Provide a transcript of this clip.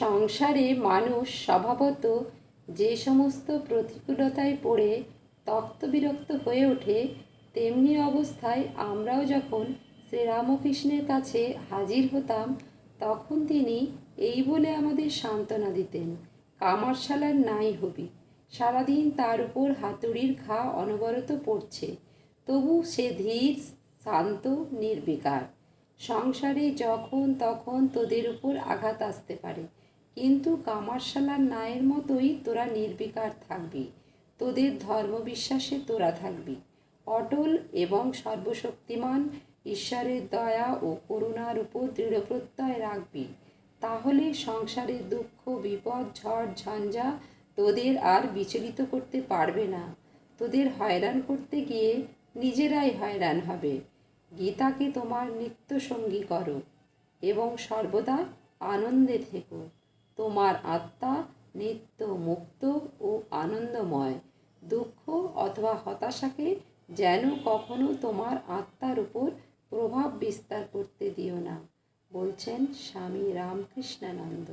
সংসারে মানুষ স্বভাবত যে সমস্ত প্রতিকূলতায় পড়ে তক্ত বিরক্ত হয়ে ওঠে, তেমনি অবস্থায় আমরাও যখন শ্রীরামকৃষ্ণের কাছে হাজির হতাম, তখন তিনি এই বলে আমাদের সান্ত্বনা দিতেন, কামারশালার নাই হবি। সারাদিন তার উপর হাতুড়ির ঘা অনবরত পড়ছে। তবু সে ধীর, শান্ত, নির্বিকার। সংসারে যখন তখন তোদের উপর আঘাত আসতে পারে। কিন্তু কামারশালার নায়ের মতোই তোরা নির্বিকার থাকবি। তোদের ধর্মবিশ্বাসে তোরা থাকবি। অটল এবং সর্বশক্তিমান ঈশ্বরের দয়া ও করুণার উপর দৃঢ় প্রত্যয় রাখবি। তাহলে সংসারের দুঃখ, বিপদ, ঝড়, ঝঞ্ঝা তোদের আর বিচলিত করতে পারবে না। তোদের হয়রান করতে গিয়ে নিজেরাই হয়রান হবে। গীতাকে তোমার নিত্য সঙ্গী করো এবং সর্বদা আনন্দে থেকো। তোমার আত্মা নিত্য মুক্ত ও আনন্দময়। দুঃখ অথবা হতাশাকে যেন কখনো তোমার আত্মার উপর প্রভাব বিস্তার করতে দিও না, বলছেন স্বামী রামকৃষ্ণানন্দ।